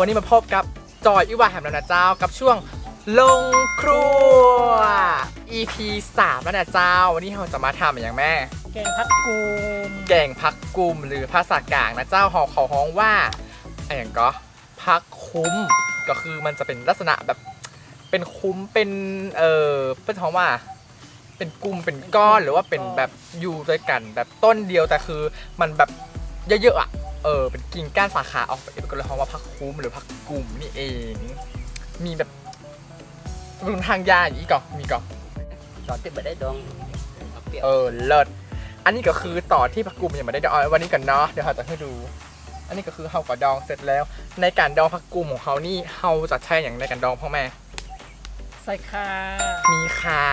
วันนี้มาพบกับจอยอิวาแฮมแล้วนะเจ้ากับช่วงลงครัว EP 3แล้วนะเจ้า วันนี้เราจะมาทำอย่างแม่ แกงพักกูมแกงพักกุมหรือภาษากลางนะเจ้าหอเขาฮ้องว่าอะไรอย่างก็พักคุ้มก็คือมันจะเป็นลักษณะแบบเป็นคุ้มเป็นเออเป็นท้องว่า เป็นกลุ่มเป็นก้อนหรือว่าเป็นแบบอยู่ด้วยกัน แบบต้นเดียวแต่คือมันแบบเยอะๆอะ เออเป็นกิ่งก้านสาขาออกไปก็เลยฮ้องว่าพักคุ้มหรือพักกลุ่มนี่เอง มีแบบรุนทางยาอย่างนี้ก่อนมีก่อนตอนที่ไม่ได้ดองเอาเปรียบเออเลิศอันนี้ก็คือต่อที่ผักกุมยังไม่ได้ดองเอาวันนี้กันเนาะเดี๋ยวเราจะให้ดู อันนี้ก็คือเฮาก็ดองเสร็จแล้ว ในการดองผักกุมของเขานี่เฮาจะใช้อย่างในการดองพ่อแม่ใส่คามีคา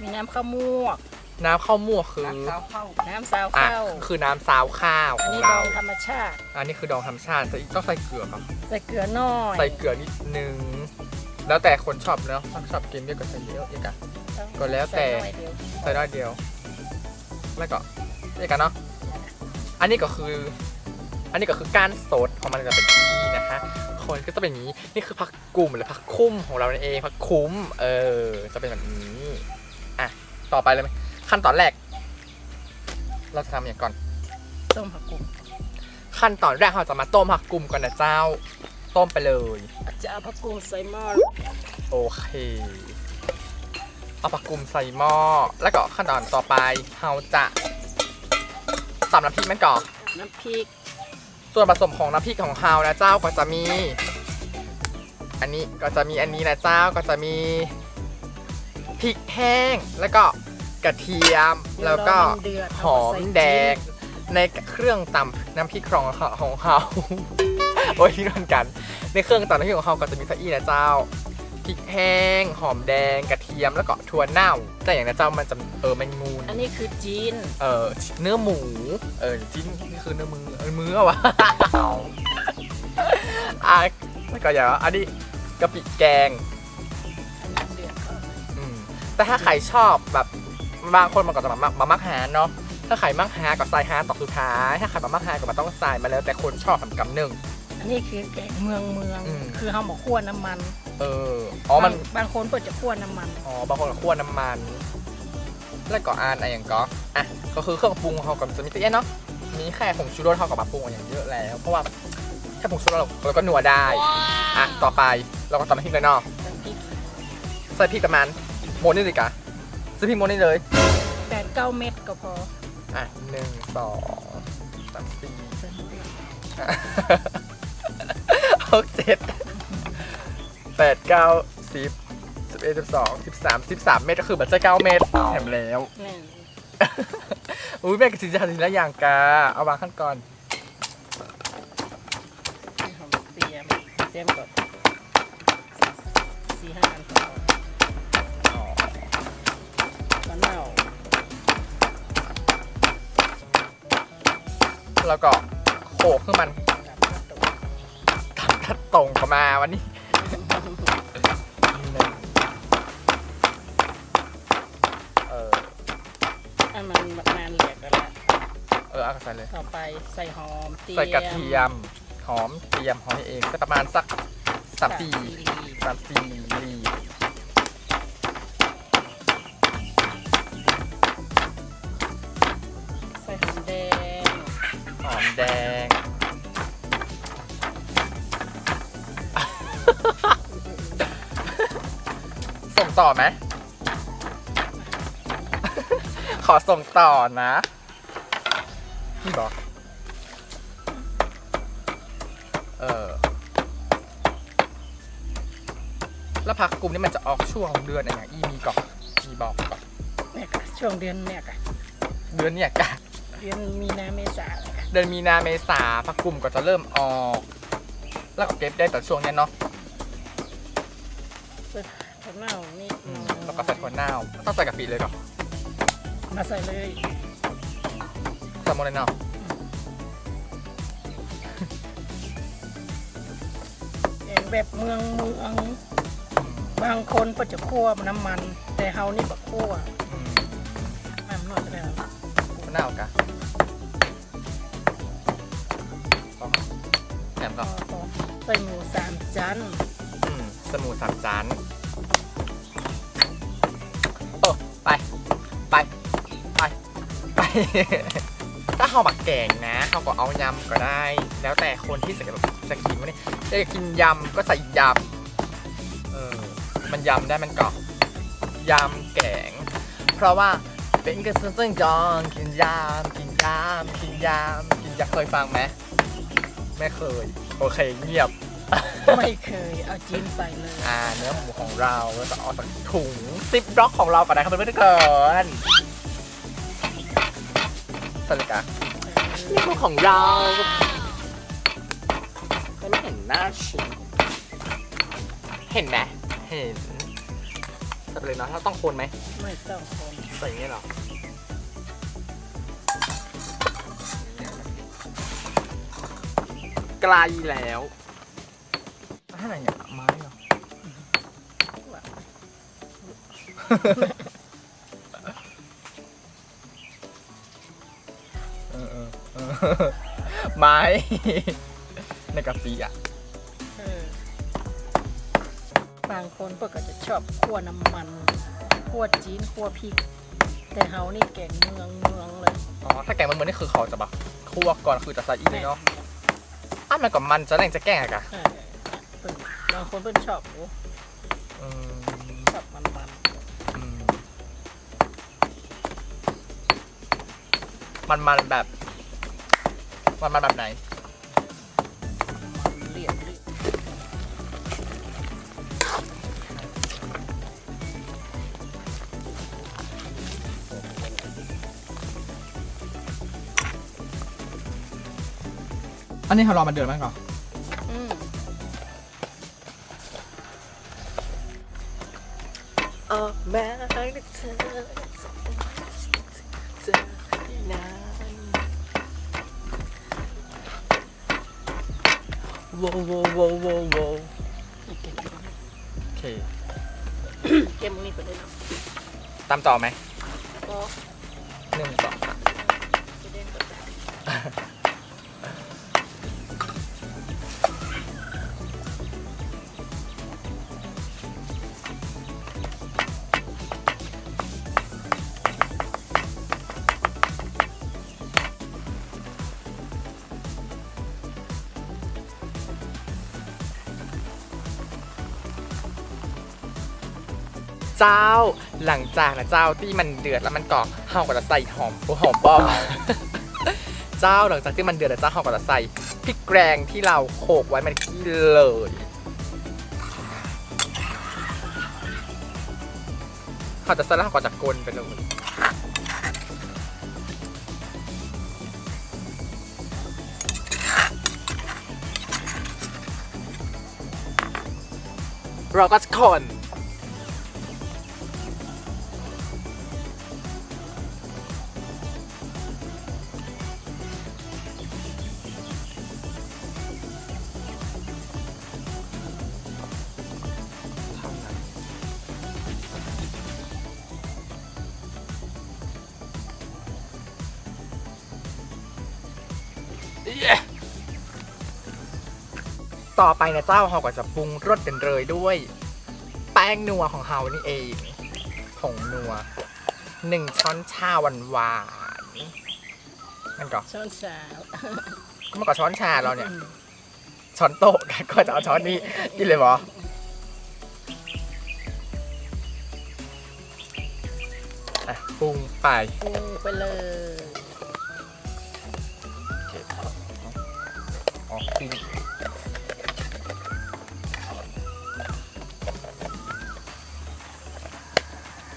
มีน้ำข้าวมวก น้ำข้าวมั่วคือรักสาวเข้าน้ำซาวอะข้าวคือน้ำซาวข้าวขอันองนี้ดเรา องธรรมชาติ อันนี้คือดองธรรมชาติแต่อีกต้องใส่เกลือครับ ใส่เกลือน้อยใส่เกลือนิดนึง แล้วแต่คนชอบเนาะถ้าชอบกินเยอะก็ใส่เยอะอีกอะก็แล้วแต่ ใส่น้อยเดียวใส่น้อยเดียว แล้วก็นี่กันเนาะ อันนี้ก็คือ อันนี้ก็คือการสดของมันจะเป็นที่นะคะ คนก็จะเป็นอย่างนี้ นี่คือผักกลุ่มหรือผักคุ้มของเรานั่นเองผักคุ้ม เออ จะเป็นแบบนี้ อะ ต่อไปเลยไหม ขั้นตอนแรก เราจะทำอย่างก่อน ต้มผักกูมขั้นตอนแรกเราจะมาต้มผักกลุ่มก่อนนะเจ้า ต้มไปเลย จะเอาผักกูมใส่หม้อโอเค เอาผักกลุ่มใส่หม้อ แล้วก็ขั้นตอนต่อไปเราจะตำน้ำพริกมันก่อน น้ำพริก ส่วนผสมของน้ำพริกของเฮานะเจ้าก็จะมี อันนี้ก็จะมีอันนี้นะเจ้าก็จะมีพริกแห้งแล้วก็ กระเทียม แล้วก็เดี๋ยรอมันเดือดหอมแดงในเครื่องตำน้ำพริกของเขาของเขาโอ้ยที่นั่นกัน ในเครื่องตำน้ำพริกของเขาก็จะมีสะอี้นะเจ้าพริกแห้ง หอมแดงกระเทียมแล้วก็ถั่วเน่า แต่อย่างนะเจ้ามันจะเออแมงมูนอันนี้คือจีนเออเนื้อหมูเออจิ้นนี่คือเนื้อมือเออมือเอาวะอะแล้วก็อย่างว่าอันนี้กะปิแกงอันนี้เดือดก่อนอืมแต่ถ้าใครชอบแบบ บางคนมันก็จะมามักมามักหาเนาะถ้าใครมักหาก็ใส่หาต่อสุดท้าย ถ้าใครมามักหาก็มาต้องใส่มาแล้วแต่คนชอบทำกำหนึ่ง อันนี้คือแกงเมืองเมือง อืม คือเขาบอกคั่วน้ำมันเอออ๋อมัน บางบางคนเปิดจะคั่วน้ำมัน อ๋อบางคนก็คั่วน้ำมัน แล้วก็อ่านอะไรอย่างก็อะก็คือเครื่องปรุงของเขาก็จะมีตัวเองเนาะมีแค่ผงชูรสเขากับมาปรุงอย่างเยอะแล้ว เพราะว่าแค่ผงชูรสเราเราก็นัวได้อะต่อไปเราก็ตำน้ำพริกเลยเนาะน้ำพริกใส่พริกประมาณโมนนี่สิกะ ซื้อพริกโมนนี่เลยแปดเก้าเม็ดก็พอ อะหนึ่งสองสามสี่ใส่น้ำเดือดห้าหกเจ็ดแปดเก้าสิบสิบเอ็ดสิบสองสิบสามสิบสามเมตรก็คือแบบใช่เก้าเมตรแถมแล้วแน่นอุ้ยแม่กสิจะทำทีละอย่างกาเอาวางขั้นก่อนที่หอมเตรียมเตรียมก่อน แล้วก็โขกขึ้นมันกับข้าวต้มกำทัดตรงเข้ามาวันนี้หนึ่งเอออันมันนานเหลียกกันแล้วเออเอาใส่เลย ต่อไปใส่หอมเตรียมใส่กระเทียมหอมเทียมหอมนี่เองสักประมาณสักสามสี่ลีสามสี่ลีใดง ส่งต่อไหม ขอส่งต่อนะ นี่บอก เออ แล้วพักกลุ่มนี้มันจะออกช่วงเดือนอะไรอย่างอีมีก่อนมีบอกก่อน เนี่ยค่ะช่วงเดือนเนี่ยค่ะเดือนเนี่ยกะ เดือนมีนาเมษาเนี่ยค่ะ เดือนมีนาเมษาพักกลุ่มก็จะเริ่มออก แล้วก็เก็บได้แต่ช่วงเนี้ยเนาะใส่ถั่วเน่านี่อืมแล้วก็ใส่ถั่วเน่าต้องใส่กะปิเลยก่อนมาใส่เลยใส่หมดเลยเนาะแกงแบบเมืองเมืองอืมบางคนก็จะคั่วน้ำมัน แต่เฮานี่บักคั่ว กะแหนมก็ใส่หมูสามชั้นอืมสมูสามจานโอ้ไป ไป ไป ไป ถ้าเขาบักแกงนะเขาก็เอายำก็ได้ แล้วแต่คนที่จะจะกินวะนี่จะกินยำก็ใส่ยำเออมันยำได้มันก็ยำแกง เพราะว่าเป็นกระซึ่งซึ่งจองกินยำกินยำกินยำกินยำเคยฟังไหมไม่เคย โอเคเงียบ ไม่เคยเอาจีนใส่เลย อ่าเนื้อหมูของเราเราจะเอาจากถุงซิปล็อกของเราก่อนนะครับเพื่อนๆทุกคนสลิกะนี่คือของเราไม่เห็นหน้าชิมเห็นไหมเห็นใส่ไปเลยเนาะเราต้องคนไหมไม่ต้องคนใส่อย่างนี้เหรอ ไกลแล้วอะไรเนี่ยไม้เหรอเออเออเออไม้ ในกะปิอะ เออบางคนเพิ่นก็จะชอบคั่วน้ำมันคั่วจีนคั่วพริก แต่เฮานี่แกงเมืองเมืองเลย อ๋อ ถ้าแกงมันเหมือนนี่คือเขาจะแบบคั่วก่อนคือจะใส่อีกเลยเนาะ อ้าวมันกับมันจะแรงจะแกงอะกะเออเพิ่นบางคนเพิ่นชอบโอ้อืมชอบมันมันอืมมันมันแบบ มันมันแบบไหน อันนี้เขารอมันเดือดมั้งก่อนอืมออกมาเธอเธอนั้นโว้โว้โว้โว้โว้นี่แกงเมืองโอเคแกงเมืองนี่ไปเลยเนาะตามต่อไหมก็หนึ่งสอง เจ้า หลังจากนะเจ้าที่มันเดือดแล้วมันก็เฮาก็จะใส่หอมโอ้หอมป้อมเจ้าหลังจากที่มันเดือดแล้วเจ้าเฮาก็จะใส่พริกแกงที่เราโขลกไว้มันกี้เลยเขาจะใส่แล้วเขาก็จะกลนไปเลยเราก็จะคน ต่อไปนะเจ้าเราก็จะปรุงรสเป็นเลยด้วย แป้งนัวของเฮานี่เองผงนัวหนึ่งช้อนชาหวานหวานๆนั่นก็ช้อนสาวก็มันก็ช้อนชาเราเนี่ยอืมช้อนโต๊ะก็จะเอาช้อนนี้กินเลยบออะปรุงไปปรุงไปเลย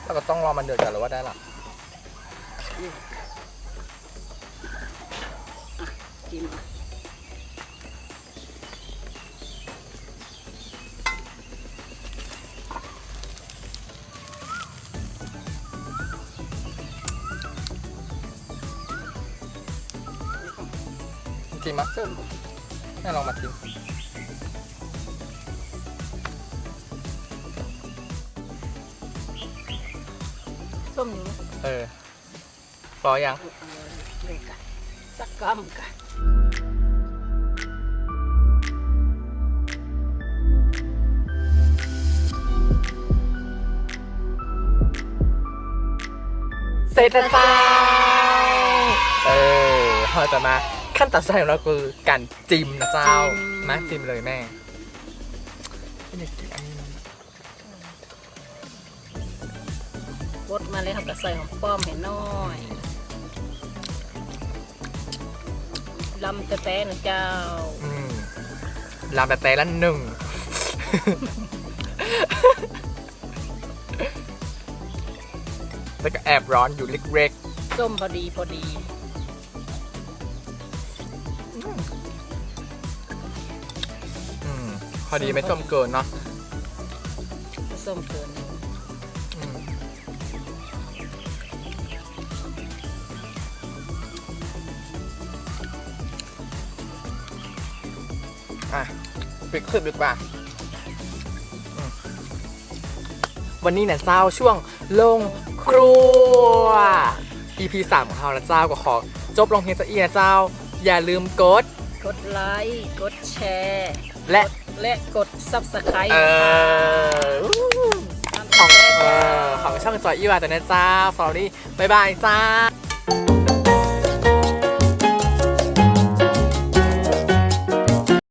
แล้วก็ต้องรอมันเดือดก่อนหรือว่าได้ละจิ้มจริงมะส้มให้ลองมาชิม้มนี้เออรอยังเลยกสักกำกะเสร็จแล้วจ้าเออพอจะมาขั้นตัดสินของเราคือการจิ้มนะเจ้ามาจิ้มเลยแม่ ดมาเลยเขาก็ใส่หอมป้อมให้น้อยลำแต่แต่นะเจ้าอืมลำแต่แต่ละหนึ่งแล้วก็แอบร้อนอยู่เล็กส้มพอดีพอดีๆอืมพอดีไม่ส้มเกินเนาะส้มเกิน ปิดคลิปดีกว่าอืมวันนี้เนี่ยเจ้าช่วงลงครัว EP 3ของเรานะเจ้าก็ขอ จบลงเพียงเท่านี้นะเจ้า อย่าลืมกด กดไลค์กดแชร์และและกดซับสไครต์เออตามของแต่เอจ้าอของช่องจอยอีวาแต่นะเจ้าสวัสดีบ๊ายบายจ้า